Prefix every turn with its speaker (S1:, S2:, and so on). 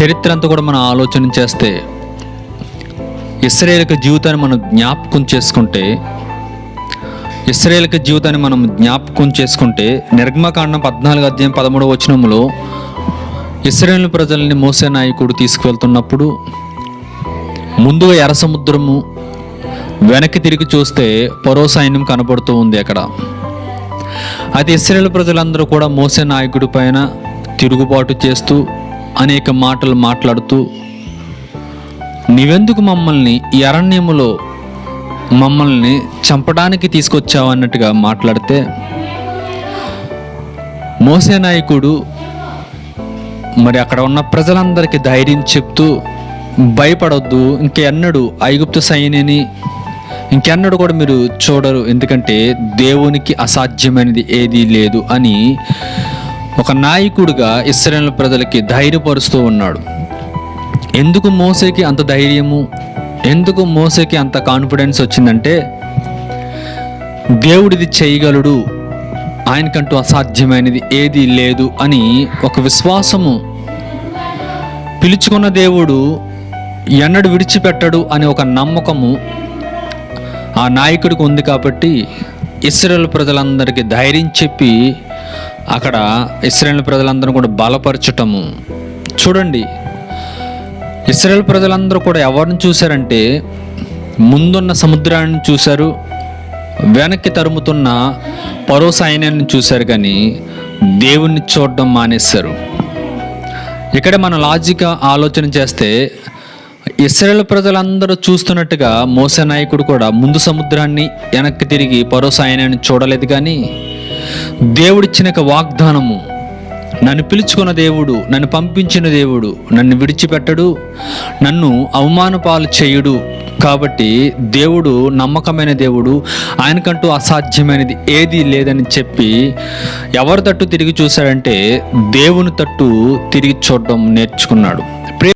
S1: చరిత్ర అంతా కూడా మనం ఆలోచన చేస్తే ఇస్రాయేల్ జీవితాన్ని మనం జ్ఞాపకం చేసుకుంటే ఇస్రాయేల్ జీవితాన్ని మనం జ్ఞాపకం చేసుకుంటే నిర్గమకాండం పద్నాలుగు అధ్యాయం పదమూడవ వచనంలో ఇస్రాయేల్ ప్రజల్ని మోసే నాయకుడు తీసుకువెళ్తున్నప్పుడు ముందుగా ఎర్ర సముద్రము వెనక్కి తిరిగి చూస్తే పరో సైన్యం కనపడుతూ ఉంది అక్కడ. అయితే ఇస్రాయేల్ ప్రజలందరూ కూడా మోసే నాయకుడి పైన తిరుగుబాటు చేస్తూ అనేక మాటలు మాట్లాడుతూ నీవెందుకు మమ్మల్ని ఈ అరణ్యములో మమ్మల్ని చంపడానికి తీసుకొచ్చావు? అన్నట్టుగా మాట్లాడితే మోసే నాయకుడు మరి అక్కడ ఉన్న ప్రజలందరికీ ధైర్యం చెప్తూ భయపడొద్దు. ఇంకెన్నడు ఐగుప్తు సైన్యని ఇంకెన్నడు కూడా మీరు చూడరు. ఎందుకంటే దేవునికి అసాధ్యమైనది ఏదీ లేదు అని ఒక నాయకుడిగా ఇస్రాయల్ ప్రజలకి ధైర్యపరుస్తూ ఉన్నాడు. ఎందుకు మోసేకి అంత ధైర్యము? ఎందుకు మోసేకి అంత కాన్ఫిడెన్స్ వచ్చిందంటే దేవుడిది చేయగలడు ఆయనకంటూ అసాధ్యమైనది ఏదీ లేదు అని ఒక విశ్వాసము పిలుచుకున్న దేవుడు ఎన్నడు విడిచిపెట్టడు అనే ఒక నమ్మకము ఆ నాయకుడికి ఉంది కాబట్టి ఇస్రాయల్ ప్రజలందరికీ ధైర్యం చెప్పి అక్కడ ఇస్రాయేల్ ప్రజలందరూ కూడా బలపరచటము. చూడండి ఇస్రాయేల్ ప్రజలందరూ కూడా ఎవరిని చూశారంటే ముందున్న సముద్రాన్ని చూశారు వెనక్కి తరుముతున్న పరో సైన్యాన్ని చూశారు కానీ దేవుణ్ణి చూడడం మానేశారు. ఇక్కడ మన లాజిక్ ఆలోచన చేస్తే ఇస్రాయేల్ ప్రజలందరూ చూస్తున్నట్టుగా మోస నాయకుడు కూడా ముందు సముద్రాన్ని వెనక్కి తిరిగి పరో సైన్యాన్ని చూడలేదు కానీ దేవుడిచ్చిన వాగ్దానము. నన్ను పిలుచుకున్న దేవుడు నన్ను పంపించిన దేవుడు నన్ను విడిచిపెట్టడు నన్ను అవమానపాలు చేయుడు. కాబట్టి దేవుడు నమ్మకమైన దేవుడు ఆయనకంటూ అసాధ్యమైనది ఏది లేదని చెప్పి ఎవరి తట్టు తిరిగి చూశాడంటే దేవుని తట్టు తిరిగి చూడడం నేర్చుకున్నాడు.